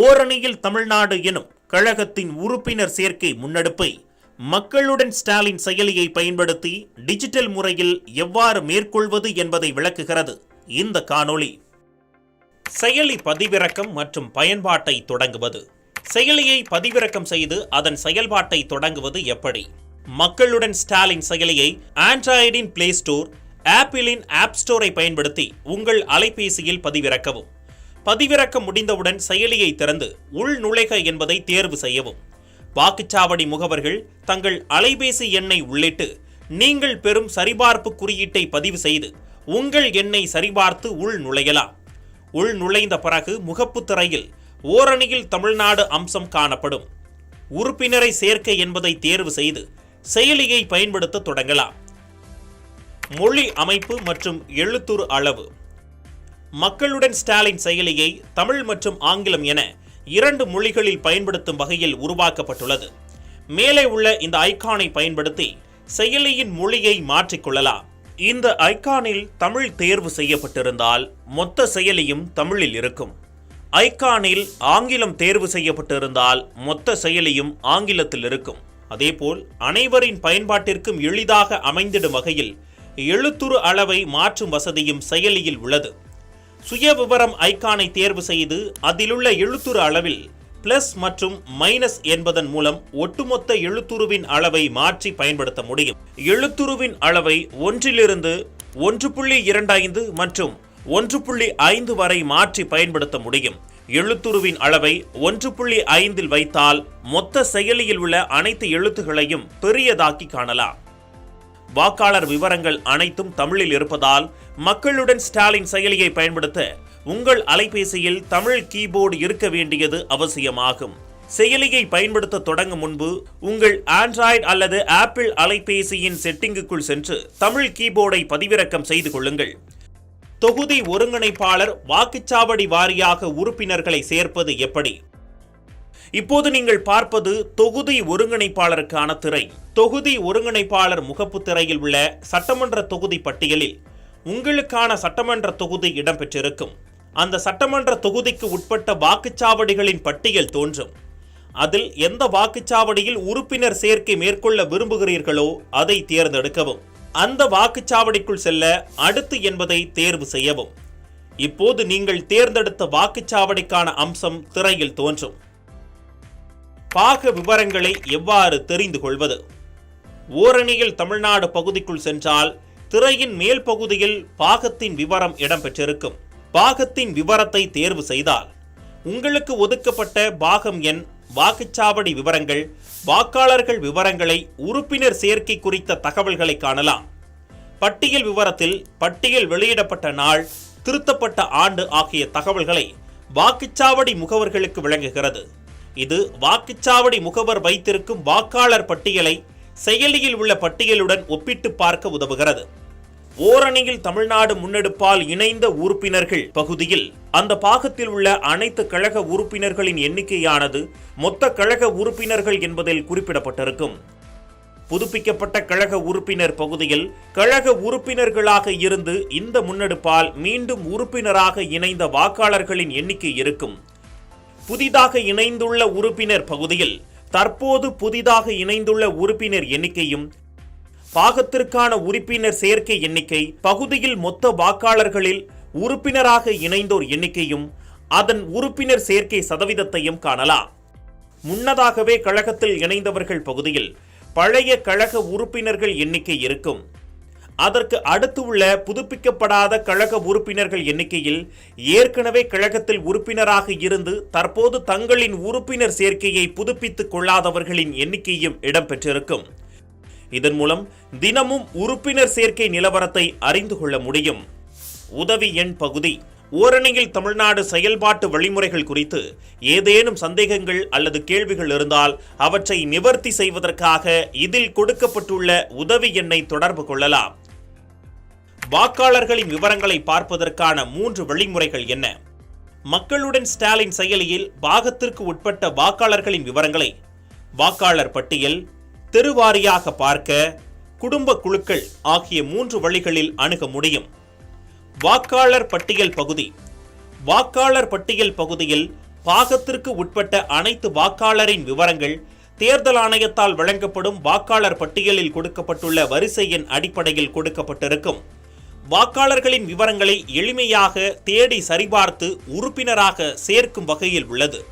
ஓரணியில் தமிழ்நாடு எனும் கழகத்தின் உறுப்பினர் சேர்க்கை முன்னெடுப்பை மக்களுடன் ஸ்டாலின் செயலியை பயன்படுத்தி டிஜிட்டல் முறையில் எவ்வாறு மேற்கொள்வது என்பதை விளக்குகிறது இந்த காணொளி. செயலி பதிவிறக்கம் மற்றும் பயன்பாட்டை தொடங்குவது. செயலியை பதிவிறக்கம் செய்து அதன் செயல்பாட்டை தொடங்குவது எப்படி? மக்களுடன் ஸ்டாலின் செயலியை ஆண்ட்ராய்டின் பிளே ஸ்டோர் ஆப்பிளின் ஆப் ஸ்டோரை பயன்படுத்தி உங்கள் அலைபேசியில் பதிவிறக்கவும். பதிவிறக்க முடிந்தவுடன் செயலியை திறந்து உள் நுழைக என்பதை தேர்வு செய்யவும். வாக்குச்சாவடி முகவர்கள் தங்கள் அலைபேசி எண்ணை உள்ளிட்டு நீங்கள் பெறும் சரிபார்ப்பு குறியீட்டை பதிவு செய்து உங்கள் எண்ணை சரிபார்த்து உள் நுழையலாம். உள் நுழைந்த பிறகு முகப்பு திரையில் ஓரணியில் தமிழ்நாடு அம்சம் காணப்படும். உறுப்பினரை சேர்க்க என்பதை தேர்வு செய்து செயலியை பயன்படுத்த தொடங்கலாம். மொழி அமைப்பு மற்றும் எழுத்துரு அளவு. மக்களுடன் ஸ்டாலின் செயலியை தமிழ் மற்றும் ஆங்கிலம் என இரண்டு மொழிகளில் பயன்படுத்தும் வகையில் உருவாக்கப்பட்டுள்ளது. மேலே உள்ள இந்த ஐகானை பயன்படுத்தி செயலியின் மொழியை மாற்றிக்கொள்ளலாம் இந்த ஐகானில் தமிழ் தேர்வு செய்யப்பட்டிருந்தால் மொத்த செயலியும் தமிழில் இருக்கும். ஐகானில் ஆங்கிலம் தேர்வு செய்யப்பட்டிருந்தால் மொத்த செயலியும் ஆங்கிலத்தில் இருக்கும். அதேபோல் அனைவரின் பயன்பாட்டிற்கும் எளிதாக அமைந்திடும் வகையில் எழுத்துரு அளவை மாற்றும் வசதியும் செயலியில் உள்ளது. சுய விவரம் ஐகானை தேர்வு செய்து அதிலுள்ள எழுத்துரு அளவில் பிளஸ் மற்றும் மைனஸ் என்பதன் மூலம் ஒட்டுமொத்த எழுத்துருவின் அளவை மாற்றி பயன்படுத்த முடியும். எழுத்துருவின் அளவை ஒன்றிலிருந்து ஒன்று புள்ளி இரண்டு மற்றும் ஒன்று புள்ளி ஐந்து வரை மாற்றி பயன்படுத்த முடியும். எழுத்துருவின் அளவை ஒன்று புள்ளி ஐந்தில் வைத்தால் மொத்த செயலியில் உள்ள அனைத்து எழுத்துகளையும் பெரியதாக்கி காணலாம். வாக்காளர் விவரங்கள் அனைத்தும் தமிழில் இருப்பதால் மக்களுடன் ஸ்டாலின் செயலியை பயன்படுத்த உங்கள் அலைபேசியில் தமிழ் கீபோர்டு இருக்க வேண்டியது அவசியமாகும். செயலியை பயன்படுத்த தொடங்கும் முன்பு உங்கள் ஆண்ட்ராய்டு அல்லது ஆப்பிள் அலைபேசியின் செட்டிங்குக்குள் சென்று தமிழ் கீபோர்டை பதிவிறக்கம் செய்து கொள்ளுங்கள். தொகுதி ஒருங்கிணைப்பாளர் வாக்குச்சாவடி வாரியாக உறுப்பினர்களை சேர்ப்பது எப்படி? இப்போது நீங்கள் பார்ப்பது தொகுதி ஒருங்கிணைப்பாளருக்கான திரை. தொகுதி ஒருங்கிணைப்பாளர் முகப்பு திரையில் உள்ள சட்டமன்ற தொகுதி பட்டியலில் உங்களுக்கான சட்டமன்ற தொகுதி இடம்பெற்றிருக்கும். அந்த சட்டமன்ற தொகுதிக்கு உட்பட்ட வாக்குச்சாவடிகளின் பட்டியல் தோன்றும். அதில் எந்த வாக்குச்சாவடியில் உறுப்பினர் சேர்க்கை மேற்கொள்ள விரும்புகிறீர்களோ அதை தேர்ந்தெடுக்கவும். அந்த வாக்குச்சாவடிக்குள் செல்ல அடுத்து என்பதை தேர்வு செய்யவும். இப்போது நீங்கள் தேர்ந்தெடுத்த வாக்குச்சாவடிக்கான அம்சம் திரையில் தோன்றும். பாக விவரங்களை எவ்வாறு தெரிந்து கொள்வது? ஓரணியில் தமிழ்நாடு பகுதிக்குள் சென்றால் திரையின் மேல் பகுதியில் பாகத்தின் விவரம் இடம்பெற்றிருக்கும். பாகத்தின் விவரத்தை தேர்வு செய்தால் உங்களுக்கு ஒதுக்கப்பட்ட பாகம் எண் வாக்குச்சாவடி விவரங்கள் வாக்காளர்கள் விவரங்களை உறுப்பினர் சேர்க்கை குறித்த தகவல்களை காணலாம். பட்டியல் விவரத்தில் பட்டியல் வெளியிடப்பட்ட நாள் திருத்தப்பட்ட ஆண்டு ஆகிய தகவல்களை வாக்குச்சாவடி முகவர்களுக்கு விளங்குகிறது இது வாக்குச்சாவடி முகவர் வைத்திருக்கும் வாக்காளர் பட்டியலை செயலியில் உள்ள பட்டியலுடன் ஒப்பிட்டு பார்க்க உதவுகிறது. ஓரணியில் தமிழ்நாடு முன்னெடுப்பால் இணைந்த உறுப்பினர்கள் பகுதியில் அந்த பாகத்தில் உள்ள அனைத்து கழக உறுப்பினர்களின் எண்ணிக்கையானது மொத்த கழக உறுப்பினர்கள் என்பதில் குறிப்பிடப்பட்டிருக்கும். புதுப்பிக்கப்பட்ட கழக உறுப்பினர் பகுதியில் கழக உறுப்பினர்களாக இருந்து இந்த முன்னெடுப்பால் மீண்டும் உறுப்பினராக இணைந்த வாக்காளர்களின் எண்ணிக்கை இருக்கும். புதிதாக இணைந்துள்ள உறுப்பினர் பகுதியில் தற்போது புதிதாக இணைந்துள்ள உறுப்பினர் எண்ணிக்கையும் பாகத்திற்கான உறுப்பினர் சேர்க்கை எண்ணிக்கை பகுதியில் மொத்த வாக்காளர்களில் உறுப்பினராக இணைந்தோர் எண்ணிக்கையும் அதன் உறுப்பினர் சேர்க்கை சதவீதத்தையும் காணலாம். முன்னதாகவே கழகத்தில் இணைந்தவர்கள் பகுதியில் பழைய கழக உறுப்பினர்கள் எண்ணிக்கை இருக்கும். அதற்கு அடுத்து உள்ள புதுப்பிக்கப்படாத கழக உறுப்பினர்கள் எண்ணிக்கையில் ஏற்கனவே கழகத்தில் உறுப்பினராக இருந்து தற்போது தங்களின் உறுப்பினர் சேர்க்கையை புதுப்பித்துக் கொள்ளாதவர்களின் எண்ணிக்கையும் இடம்பெற்றிருக்கும். இதன் மூலம் தினமும் உறுப்பினர் சேர்க்கை நிலவரத்தை அறிந்து கொள்ள முடியும். உதவி எண் பகுதி. ஓரணியில் தமிழ்நாடு செயல்பாட்டு வழிமுறைகள் குறித்து ஏதேனும் சந்தேகங்கள் அல்லது கேள்விகள் இருந்தால் அவற்றை நிவர்த்தி செய்வதற்காக இதில் கொடுக்கப்பட்டுள்ள உதவி எண்ணை தொடர்பு கொள்ளலாம். வாக்காளர்களின் விவரங்களை பார்ப்பதற்கான மூன்று வழிமுறைகள் என்ன? மக்களுடன் ஸ்டாலின் செயலியில் பாகத்திற்கு உட்பட்ட வாக்காளர்களின் விவரங்களை வாக்காளர் பட்டியல் தெருவாரியாக பார்க்க குடும்ப குழுக்கள் ஆகிய மூன்று வழிகளில் அணுக முடியும். வாக்காளர் பட்டியல் பகுதி. வாக்காளர் பட்டியல் பகுதியில் பாகத்திற்கு உட்பட்ட அனைத்து வாக்காளரின் விவரங்கள் தேர்தல் ஆணையத்தால் வழங்கப்படும் வாக்காளர் பட்டியலில் கொடுக்கப்பட்டுள்ள வரிசை எண் அடிப்படையில் கொடுக்கப்பட்டிருக்கும். வாக்காளர்களின் விவரங்களை எளிமையாக தேடி சரிபார்த்து உறுப்பினராக சேர்க்கும் வகையில் உள்ளது.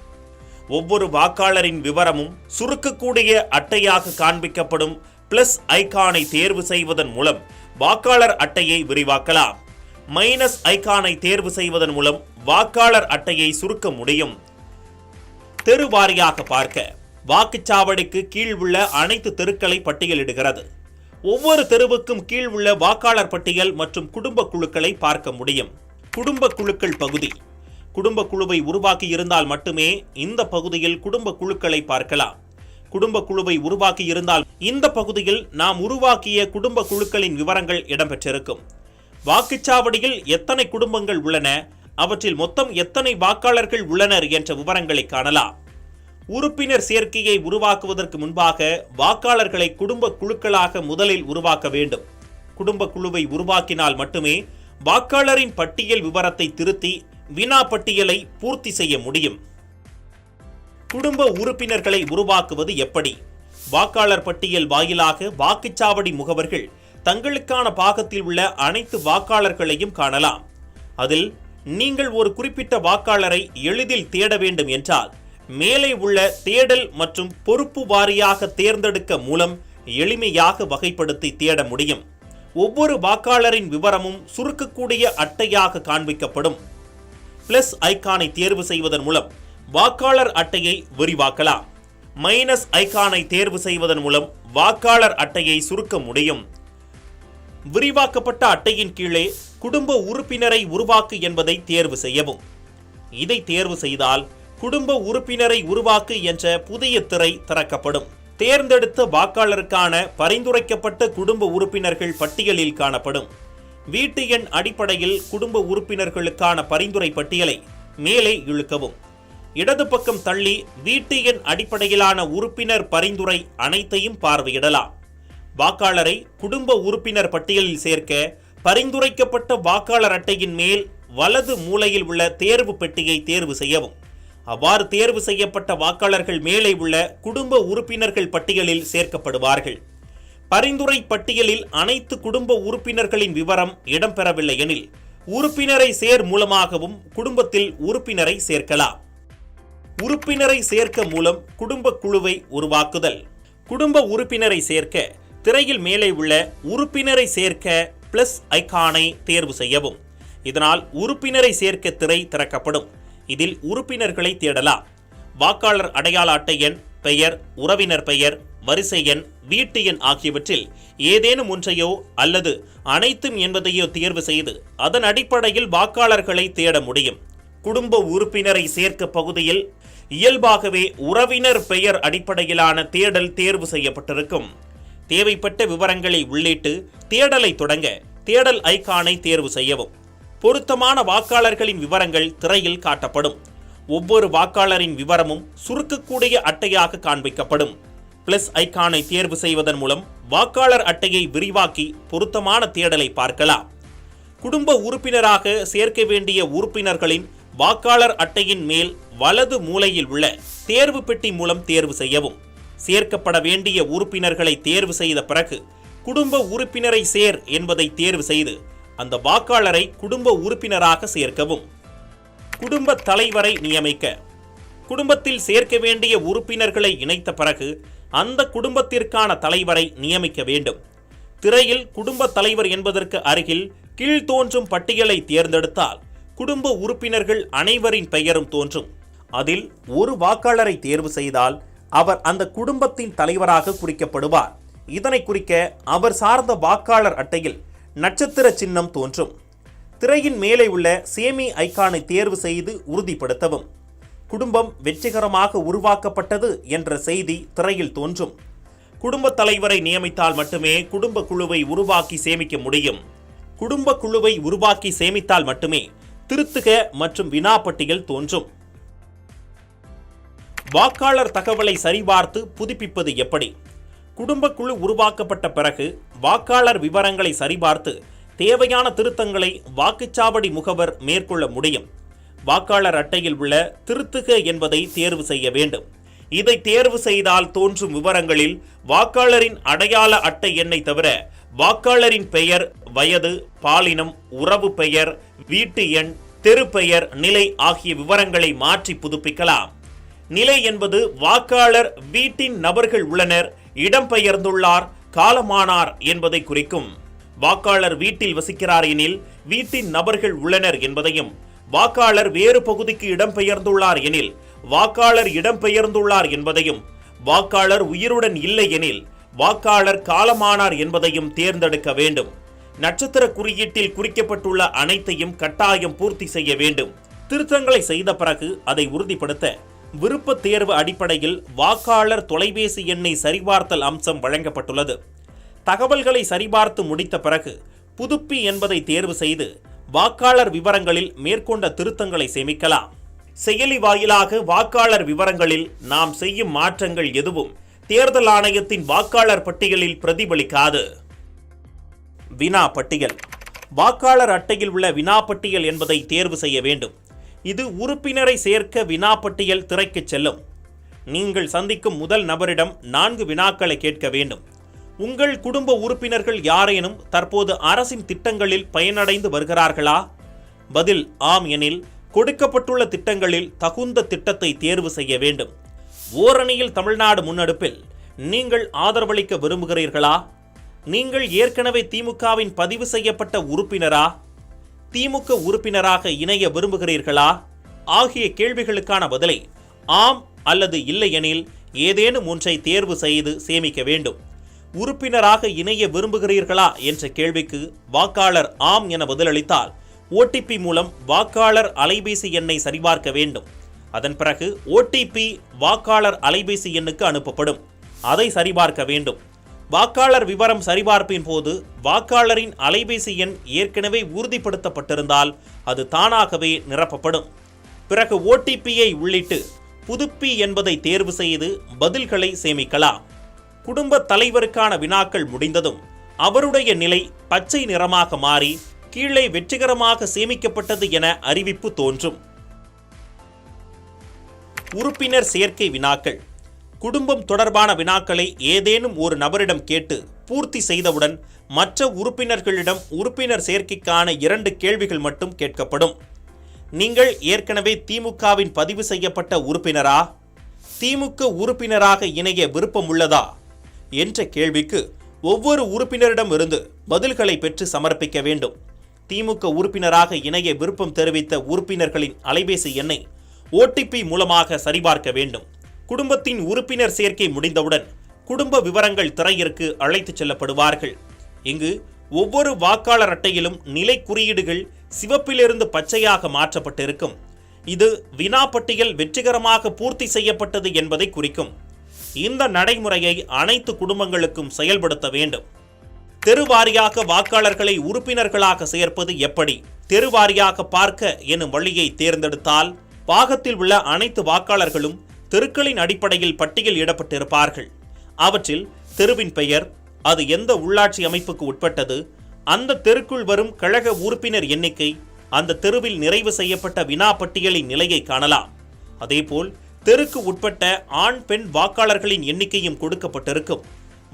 ஒவ்வொரு வாக்காளரின் விவரமும் சுருக்கக்கூடிய அட்டையாக காண்பிக்கப்படும் பிளஸ் ஐகானை தேர்வு செய்வதன் மூலம் வாக்காளர் அட்டையை விரிவாக்கலாம். மைனஸ் ஐகானை தேர்வு செய்வதன் மூலம் வாக்காளர் அட்டையை சுருக்க முடியும். தெரு வாரியாக பார்க்க. வாக்குச்சாவடிக்கு கீழ் உள்ள அனைத்து தெருக்களை பட்டியலிடுகிறது. ஒவ்வொரு தெருவுக்கும் கீழ் உள்ள வாக்காளர் பட்டியல் மற்றும் குடும்ப குழுக்களை பார்க்க முடியும். குடும்ப குழுக்கள் பகுதி. குடும்ப குழுவை உருவாக்கி இருந்தால் மட்டுமே இந்த பகுதியில் குடும்ப குழுக்களை பார்க்கலாம். குடும்ப குழுவை உருவாக்கி இருந்தால் இந்த பகுதியில் நாம் உருவாக்கிய குடும்ப குழுக்களின் விவரங்கள் இடம்பெற்றிருக்கும். வாக்குச்சாவடியில் எத்தனை குடும்பங்கள் உள்ளன? அவற்றில் மொத்தம் எத்தனை வாக்காளர்கள் உள்ளனர்? என்ற விவரங்களை காணலாம். உறுப்பினர் சேர்க்கையை உருவாக்குவதற்கு முன்பாக வாக்காளர்களை குடும்ப குழுக்களாக முதலில் உருவாக்க வேண்டும். குடும்ப குழுவை உருவாக்கினால் மட்டுமே வாக்காளரின் பட்டியல் விவரத்தை திருத்தி வினா பட்டியலை பூர்த்தி செய்ய முடியும். குடும்ப உறுப்பினர்களை உருவாக்குவது எப்படி? வாக்காளர் பட்டியல் வாயிலாக வாக்குச்சாவடி முகவர்கள் தங்களுக்கான பாகத்தில் உள்ள அனைத்து வாக்காளர்களையும் காணலாம். அதில் நீங்கள் ஒரு குறிப்பிட்ட வாக்காளரை எளிதில் தேட வேண்டும் என்றால் மேலே உள்ள தேடல் மற்றும் பொறுப்பு வாரியாக தேர்ந்தெடுக்க மூலம் எளிமையாக வகைப்படுத்தி தேட முடியும். ஒவ்வொரு வாக்காளரின் விவரமும் சுருக்கக்கூடிய அட்டையாக காண்பிக்கப்படும். பிளஸ் ஐகானை தேர்வு செய்வதன் மூலம் வாக்காளர் அட்டையை விரிவாக்கலாம். மைனஸ் ஐகானை தேர்வு செய்வதன் மூலம் வாக்காளர் அட்டையை சுருக்க முடியும். விரிவாக்கப்பட்ட அட்டையின் கீழே குடும்ப உறுப்பினரை உருவாக்கு என்பதை தேர்வு செய்யவும். இதை தேர்வு செய்தால் குடும்ப உறுப்பினரை உருவாக்கு என்ற புதிய திரை திறக்கப்படும். தேர்ந்தெடுத்த வாக்காளருக்கான பரிந்துரைக்கப்பட்ட குடும்ப உறுப்பினர்கள் பட்டியலில் காணப்படும். வீட்டு எண் அடிப்படையில் குடும்ப உறுப்பினர்களுக்கான பரிந்துரை பட்டியலை மேலே இழுக்கவும். இடது பக்கம் தள்ளி வீட்டு எண் அடிப்படையிலான உறுப்பினர் பரிந்துரை அனைத்தையும் பார்வையிடலாம். வாக்காளரை குடும்ப உறுப்பினர் பட்டியலில் சேர்க்க பரிந்துரைக்கப்பட்ட வாக்காளர் அட்டையின் மேல் வலது மூலையில் உள்ள தேர்வு பெட்டியை தேர்வு செய்யவும். அவ்வாறு தேர்வு செய்யப்பட்ட வாக்காளர்கள் மேலே உள்ள குடும்ப உறுப்பினர்கள் பட்டியலில் சேர்க்கப்படுவார்கள். பரிந்துரை பட்டியலில் அனைத்து குடும்ப உறுப்பினர்களின் விவரம் இடம்பெறவில்லை எனில் உறுப்பினரை சேர் மூலமாகவும் குடும்பத்தில் உறுப்பினரை சேர்க்கலாம். உறுப்பினரை சேர்க்க மூலம் குடும்ப குழுவை உருவாக்குதல். குடும்ப உறுப்பினரை சேர்க்க திரையில் மேலே உள்ள உறுப்பினரை சேர்க்க பிளஸ் ஐகானை தேர்வு செய்யவும். இதனால் உறுப்பினரை சேர்க்க திரை திறக்கப்படும். இதில் உறுப்பினர்களை தேடலாம். வாக்காளர் அடையாள அட்டை எண் பெயர் உறவினர் பெயர் வரிசை எண் வீட்டு எண் ஆகியவற்றில் ஏதேனும் ஒன்றையோ அல்லது அனைத்தும் என்பதையோ தேர்வு செய்து அதன் அடிப்படையில் வாக்காளர்களை தேட முடியும். குடும்ப உறுப்பினரை சேர்க்க பகுதியில் இயல்பாகவே உறவினர் பெயர் அடிப்படையிலான தேடல் தேர்வு செய்யப்பட்டிருக்கும். தேவைப்பட்ட விவரங்களை உள்ளிட்டு தேடலை தொடங்க தேடல் ஐக்கானை தேர்வு செய்யவும். பொருத்தமான வாக்காளர்களின் விவரங்கள் திரையில் காட்டப்படும். ஒவ்வொரு வாக்காளரின் விவரமும் சுருக்கக்கூடிய அட்டையாக காண்பிக்கப்படும். பிளஸ் ஐக்கானை தேர்வு செய்வதன் மூலம் வாக்காளர் அட்டையை விரிவாக்கி பொருத்தமான தேடலை பார்க்கலாம். குடும்ப உறுப்பினராக சேர்க்க வேண்டிய உறுப்பினர்களின் வாக்காளர் அட்டையின் மேல் வலது மூலையில் உள்ள தேர்வு பெட்டி மூலம் தேர்வு செய்யவும். சேர்க்கப்பட வேண்டிய உறுப்பினர்களை தேர்வு செய்த பிறகு குடும்ப உறுப்பினரை சேர் என்பதை தேர்வு செய்து அந்த வாக்காளரை குடும்ப உறுப்பினராக சேர்க்கவும். குடும்ப தலைவரை நியமிக்க. குடும்பத்தில் சேர்க்க வேண்டிய உறுப்பினர்களை இணைத்த பிறகு அந்த குடும்பத்திற்கான தலைவரை நியமிக்க வேண்டும். திரையில் குடும்ப தலைவர் என்பதற்கு அருகில் கீழ் தோன்றும் பட்டியலை தேர்ந்தெடுத்தால் குடும்ப உறுப்பினர்கள் அனைவரின் பெயரும் தோன்றும். அதில் ஒரு வாக்காளரை தேர்வு செய்தால் அவர் அந்த குடும்பத்தின் தலைவராக குறிக்கப்படுவார். இதனை குறிக்க அவர் சார்ந்த வாக்காளர் அட்டையில் நட்சத்திர சின்னம் தோன்றும். திரையின் மேலே உள்ள சேமி ஐகானை தேர்வு செய்து உறுதிப்படுத்தவும். குடும்பம் வெற்றிகரமாக உருவாக்கப்பட்டது என்ற செய்தி திரையில் தோன்றும். குடும்ப தலைவரை நியமித்தால் மட்டுமே குடும்ப குழுவை உருவாக்கி சேமிக்க முடியும். குடும்ப குழுவை உருவாக்கி சேமித்தால் மட்டுமே திருத்துக மற்றும் வினாப்பட்டியல் தோன்றும். வாக்காளர் தகவலை சரிபார்த்து புதுப்பிப்பது எப்படி? குடும்ப குழு உருவாக்கப்பட்ட பிறகு வாக்காளர் விவரங்களை சரிபார்த்து தேவையான திருத்தங்களை வாக்குச்சாவடி முகவர் மேற்கொள்ள முடியும். வாக்காளர் அட்டையில் உள்ள திருத்துக என்பதை தேர்வு செய்ய வேண்டும். இதை தேர்வு செய்தால் தோன்றும் விவரங்களில் வாக்காளரின் அடையாள அட்டை எண்ணை தவிர வாக்காளரின் பெயர் வயது பாலினம் உறவு பெயர் வீட்டு எண் தெரு பெயர் நிலை ஆகிய விவரங்களை மாற்றி புதுப்பிக்கலாம். நிலை என்பது வாக்காளர் வீட்டின் நபர்கள் உள்ளனர் இடம்பெயர்ந்துள்ளார் காலமானார் என்பதை குறிக்கும். வாக்காளர் வீட்டில் வசிக்கிறார் எனில் வீட்டின் நபர்கள் உள்ளனர் என்பதையும் வாக்காளர் வேறு பகுதிக்கு இடம்பெயர்ந்துள்ளார் எனில் வாக்காளர் இடம்பெயர்ந்துள்ளார் என்பதையும் வாக்காளர் உயிருடன் இல்லை எனில் வாக்காளர் காலமானார் என்பதையும் தேர்ந்தெடுக்க வேண்டும். நட்சத்திர குறியீட்டில் குறிக்கப்பட்டுள்ள அனைத்தையும் கட்டாயம் பூர்த்தி செய்ய வேண்டும். திருத்தங்களை செய்த பிறகு அதை உறுதிப்படுத்த விருப்ப தேர்வு அடிப்படையில் வாக்காளர் தொலைபேசி எண்ணை சரிபார்த்தல் அம்சம் வழங்கப்பட்டுள்ளது. தகவல்களை சரிபார்த்து முடித்த பிறகு புதுப்பி என்பதை தேர்வு செய்து வாக்காளர் விவரங்களில் மேற்கொண்ட திருத்தங்களை சேமிக்கலாம். செயலி வாயிலாக வாக்காளர் விவரங்களில் நாம் செய்யும் மாற்றங்கள் எதுவும் தேர்தல் ஆணையத்தின் வாக்காளர் பட்டியலில் பிரதிபலிக்காது. வினா பட்டியல். வாக்காளர் அட்டையில் உள்ள வினா பட்டியல் என்பதை தேர்வு செய்ய வேண்டும். இது உறுப்பினரை சேர்க்க வினா பட்டியல் செல்லும். நீங்கள் சந்திக்கும் முதல் நபரிடம் நான்கு வினாக்களை கேட்க வேண்டும். உங்கள் குடும்ப உறுப்பினர்கள் யாரேனும் தற்போது அரசின் திட்டங்களில் பயனடைந்து வருகிறார்களா? பதில் ஆம் எனில் கொடுக்கப்பட்டுள்ள திட்டங்களில் தகுந்த திட்டத்தை தேர்வு செய்ய வேண்டும். ஓரணியில் தமிழ்நாடு முன்னெடுப்பில் நீங்கள் ஆதரவளிக்க விரும்புகிறீர்களா? நீங்கள் ஏற்கனவே திமுகவின் பதிவு செய்யப்பட்ட உறுப்பினரா? திமுக உறுப்பினராக இணைய விரும்புகிறீர்களா? ஆகிய கேள்விகளுக்கான பதிலை ஆம் அல்லது இல்லை எனில் ஏதேனும் ஒன்றை தேர்வு செய்து சேமிக்க வேண்டும். உறுப்பினராக இணைய விரும்புகிறீர்களா என்ற கேள்விக்கு வாக்காளர் ஆம் என பதிலளித்தால் ஓடிபி மூலம் வாக்காளர் அலைபேசி எண்ணை சரிபார்க்க வேண்டும். அதன் பிறகு ஓடிபி வாக்காளர் அலைபேசி எண்ணுக்கு அனுப்பப்படும். அதை சரிபார்க்க வேண்டும். வாக்காளர் விவரம் சரிபார்ப்பின் போது வாக்காளரின் அலைபேசி எண் ஏற்கனவே உறுதிப்படுத்தப்பட்டிருந்தால் அது தானாகவே நிரப்பப்படும். பிறகு ஓடிபியை உள்ளிட்டு புதுப்பி என்பதை தேர்வு செய்து பதில்களை சேமிக்கலாம். குடும்ப தலைவருக்கான வினாக்கள் முடிந்ததும் அவருடைய நிலை பச்சை நிறமாக மாறி கீழே வெற்றிகரமாக சேமிக்கப்பட்டது என அறிவிப்பு தோன்றும். உறுப்பினர் சேர்க்கை வினாக்கள். குடும்பம் தொடர்பான வினாக்களை ஏதேனும் ஒரு நபரிடம் கேட்டு பூர்த்தி செய்தவுடன் மற்ற உறுப்பினர்களிடம் உறுப்பினர் சேர்க்கைக்கான இரண்டு கேள்விகள் மட்டும் கேட்கப்படும். நீங்கள் ஏற்கனவே திமுகவின் பதிவு செய்யப்பட்ட உறுப்பினரா? திமுக உறுப்பினராக இணைய விருப்பம் உள்ளதா? என்ற கேள்விக்கு ஒவ்வொரு உறுப்பினரிடமிருந்து பதில்களை பெற்று சமர்ப்பிக்க வேண்டும். திமுக உறுப்பினராக இணைய விருப்பம் தெரிவித்த உறுப்பினர்களின் அலைபேசி எண்ணை ஓடிபி மூலமாக சரிபார்க்க வேண்டும். குடும்பத்தின் உறுப்பினர் சேர்க்கை முடிந்தவுடன் குடும்ப விவரங்கள் திரையிற்கு அழைத்துச் செல்லப்படுவார்கள். இங்கு ஒவ்வொரு வாக்காளர் அட்டையிலும் நிலை குறியீடுகள் சிவப்பிலிருந்து பச்சையாக மாற்றப்பட்டிருக்கும். இது வினா பட்டியல் வெற்றிகரமாக பூர்த்தி செய்யப்பட்டது என்பதை குறிக்கும். இந்த நடைமுறையை அனைத்து குடும்பங்களுக்கும் செயல்படுத்த வேண்டும். தெருவாரியாக வாக்காளர்களை உறுப்பினர்களாக சேர்ப்பது எப்படி? தெருவாரியாக பார்க்க எனும் வழியை தேர்ந்தெடுத்தால் பாகத்தில் உள்ள அனைத்து வாக்காளர்களும் தெருக்களின் அடிப்படையில் பட்டியல் இடப்பட்டிருப்பார்கள். அவற்றில் தெருவின் பெயர் அது எந்த உள்ளாட்சி அமைப்புக்கு உட்பட்டது அந்த தெருக்குள் வரும் கழக உறுப்பினர் எண்ணிக்கை அந்த தெருவில் நிறைவு செய்யப்பட்ட வினா பட்டியலின் நிலையை காணலாம். அதேபோல் தெருக்கு உட்பட்ட ஆண் பெண் வாக்காளர்களின் எண்ணிக்கையும் கொடுக்கப்பட்டிருக்கும்.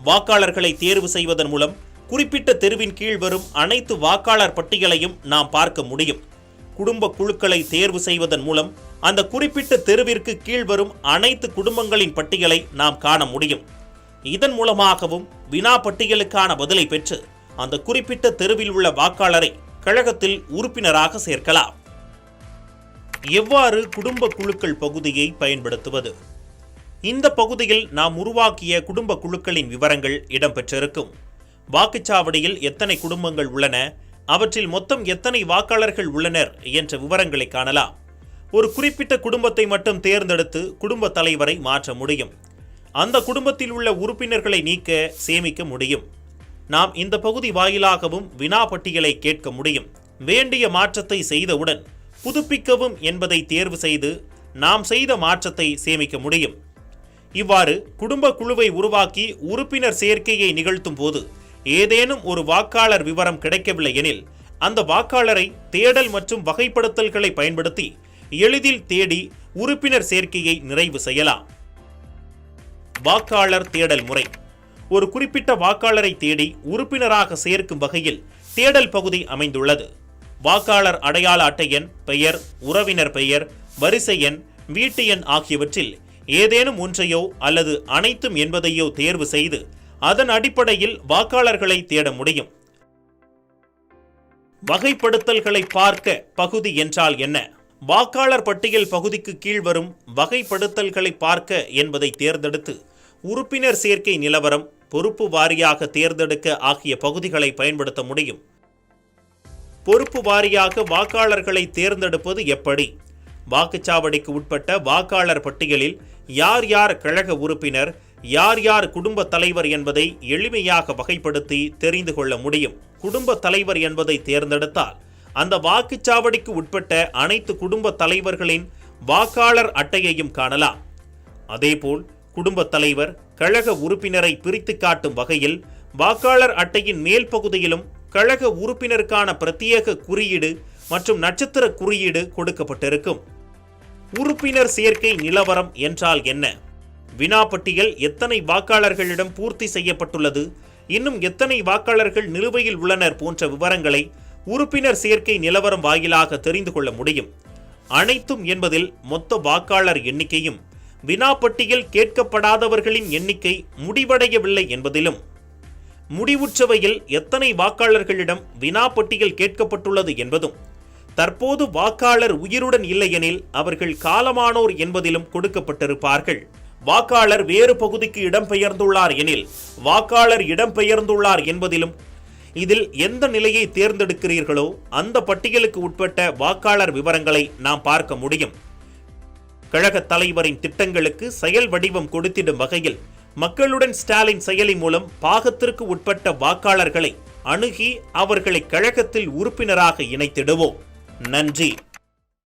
வாக்காளர்களை தேர்வு செய்வதன் மூலம் குறிப்பிட்ட தெருவின் கீழ் வரும் அனைத்து வாக்காளர் பட்டியலையும் நாம் பார்க்க முடியும். குடும்ப குழுக்களை தேர்வு செய்வதன் மூலம் அந்த குறிப்பிட்ட தெருவிற்கு கீழ் வரும் அனைத்து குடும்பங்களின் பட்டியலை நாம் காண முடியும். இதன் மூலமாகவும் வினா பட்டியலுக்கான பதிலை பெற்று அந்த குறிப்பிட்ட தெருவில் உள்ள வாக்காளரை கழகத்தில் உறுப்பினராக சேர்க்கலாம். எவ்வாறு குடும்ப குழுக்கள் பகுதியை பயன்படுத்துவது? இந்த பகுதியில் நாம் உருவாக்கிய குடும்ப குழுக்களின் விவரங்கள் இடம்பெற்றிருக்கும். வாக்குச்சாவடியில் எத்தனை குடும்பங்கள் உள்ளன? அவற்றில் மொத்தம் எத்தனை வாக்காளர்கள் உள்ளனர்? என்ற விவரங்களை காணலாம். ஒரு குறிப்பிட்ட குடும்பத்தை மட்டும் தேர்ந்தெடுத்து குடும்ப தலைவரை மாற்ற முடியும். அந்த குடும்பத்தில் உள்ள உறுப்பினர்களை நீக்க சேமிக்க முடியும். நாம் இந்த பகுதி வாயிலாகவும் வினா பட்டியலை கேட்க முடியும். வேண்டிய மாற்றத்தை செய்தவுடன் புதுப்பிக்கவும் என்பதை தேர்வு செய்து நாம் செய்த மாற்றத்தை சேமிக்க முடியும். இவ்வாறு குடும்ப குழுவை உருவாக்கி உறுப்பினர் சேர்க்கையை நிகழ்த்தும் போது ஏதேனும் ஒரு வாக்காளர் விவரம் கிடைக்கவில்லை எனில் அந்த வாக்காளரை தேடல் மற்றும் வகைப்படுத்தல்களை பயன்படுத்தி எளிதில் தேடி உறுப்பினர் சேர்க்கையை நிறைவு செய்யலாம். வாக்காளர் தேடல் முறை. ஒரு குறிப்பிட்ட வாக்காளரை தேடி உறுப்பினராக சேர்க்கும் வகையில் தேடல் பகுதி அமைந்துள்ளது. வாக்காளர் அடையாள அட்டை எண் பெயர் உறவினர் பெயர் வரிசை எண் வீட்டு எண் ஆகியவற்றில் ஏதேனும் ஒன்றையோ அல்லது அனைத்தும் என்பதையோ தேர்வு செய்து அதன் அடிப்படையில் வாக்காளர்களை தேட முடியும். வகைப்படுத்தல்களை பார்க்க பகுதி என்றால் என்ன? வாக்காளர் பட்டியல் பகுதிக்கு கீழ் வரும் வகைப்படுத்தல்களை பார்க்க என்பதை தேர்ந்தெடுத்து உறுப்பினர் சேர்க்கை நிலவரம் பொறுப்பு வாரியாக தேர்ந்தெடுக்க ஆகிய பகுதிகளை பயன்படுத்த முடியும். பொறுப்பு வாரியாக வாக்காளர்களை தேர்ந்தெடுப்பது எப்படி? வாக்குச்சாவடிக்கு உட்பட்ட வாக்காளர் பட்டியலில் யார் யார் கழக உறுப்பினர் யார் யார் குடும்ப தலைவர் என்பதை எளிமையாக வகைப்படுத்தி தெரிந்து கொள்ள முடியும். குடும்ப தலைவர் என்பதை தேர்ந்தெடுத்தால் அந்த வாக்குச்சாவடிக்கு உட்பட்ட அனைத்து குடும்ப தலைவர்களின் வாக்காளர் அட்டையையும் காணலாம். அதேபோல் குடும்பத் தலைவர் கழக உறுப்பினரை பிரித்து காட்டும் வகையில் வாக்காளர் அட்டையின் மேல் பகுதியிலும் கழக உறுப்பினருக்கான பிரத்யேக குறியீடு மற்றும் நட்சத்திர குறியீடு கொடுக்கப்பட்டிருக்கும். உறுப்பினர் சேர்க்கை நிலவரம் என்றால் என்ன? வினாப்பட்டியல் எத்தனை வாக்காளர்களிடம் பூர்த்தி செய்யப்பட்டுள்ளது? இன்னும் எத்தனை வாக்காளர்கள் நிலுவையில் உள்ளனர் போன்ற விவரங்களை உறுப்பினர் சேர்க்கை நிலவரம் வாயிலாக தெரிந்து கொள்ள முடியும். அனைத்தும் என்பதில் மொத்த வாக்காளர் எண்ணிக்கையும் வினாப்பட்டியல் கேட்கப்படாதவர்களின் எண்ணிக்கை முடிவடையவில்லை என்பதிலும். முடிவுற்றவையில் எத்தனை வாக்காளர்களிடம் வினாப்பட்டியல் கேட்கப்பட்டுள்ளது என்பதும் தற்போது வாக்காளர் உயிருடன் இல்லையெனில் அவர்கள் காலமானோர் என்பதிலும் கொடுக்கப்பட்டிருப்பார்கள். வாக்காளர் வேறு பகுதிக்கு இடம்பெயர்ந்துள்ளார் எனில் வாக்காளர் இடம்பெயர்ந்துள்ளார் என்பதிலும் இதில் எந்த நிலையை தேர்ந்தெடுக்கிறீர்களோ அந்த பட்டியலுக்கு உட்பட்ட வாக்காளர் விவரங்களை நாம் பார்க்க முடியும். கழகத் தலைவரின் திட்டங்களுக்கு செயல் வடிவம் கொடுத்திடும் வகையில் மக்களுடன் ஸ்டாலின் செயலி மூலம் பாகத்திற்கு உட்பட்ட வாக்காளர்களை அணுகி அவர்களை கழகத்தில் உறுப்பினராக இணைத்திடுவோம். நன்றி.